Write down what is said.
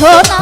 সোনা